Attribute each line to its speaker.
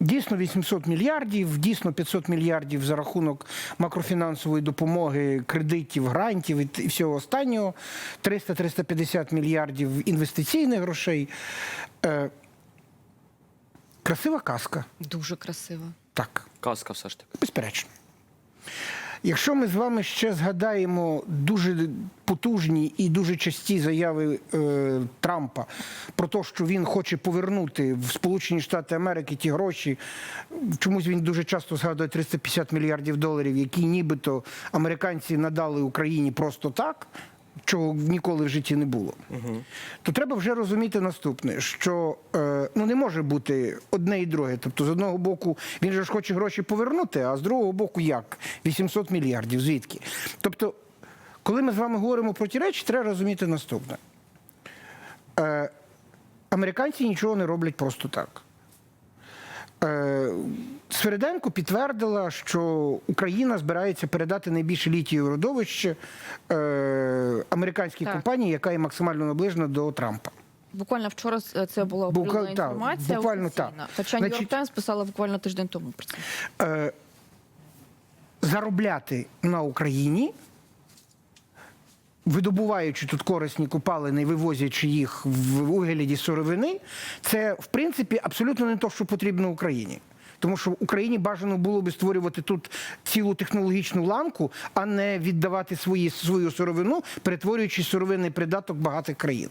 Speaker 1: Дійсно 800 мільярдів, дійсно 500 мільярдів за рахунок макрофінансової допомоги, кредитів, грантів і всього останнього, 300-350 мільярдів інвестиційних грошей. Е, красива казка,
Speaker 2: Дуже красива.
Speaker 1: так.
Speaker 3: Казка все ж таки.
Speaker 1: Безперечно. Якщо ми з вами ще згадаємо дуже потужні і дуже часті заяви е, Трампа про те, що він хоче повернути в Сполучені Штати Америки ті гроші, чомусь він дуже часто згадує 350 мільярдів доларів, які нібито американці надали Україні просто так. Чого ніколи в житті не було, то треба вже розуміти наступне: що е, ну не може бути одне і друге. Тобто, з одного боку, він же ж хоче гроші повернути, а з другого боку, як? 800 мільярдів. Звідки? Тобто, коли ми з вами говоримо про ті речі, треба розуміти наступне. Е, американці нічого не роблять просто так. Свериденко підтвердила, що Україна збирається передати найбільше літію родовище е, американській
Speaker 2: Так.
Speaker 1: компанії, яка є максимально наближена до Трампа.
Speaker 2: Буквально вчора е, це була
Speaker 1: так,
Speaker 2: інформація.
Speaker 1: буквально так.
Speaker 2: Хоча Нью-Йорк
Speaker 1: Значить-
Speaker 2: Таймс писала буквально тиждень тому про це.
Speaker 1: Е, заробляти на Україні, видобуваючи тут корисні копалини і вивозячи їх в вигляді сировини, це в принципі абсолютно не те, що потрібно Україні. Тому що Україні бажано було би створювати тут цілу технологічну ланку, а не віддавати свої, свою сировину, перетворюючи сировинний придаток багатих країн.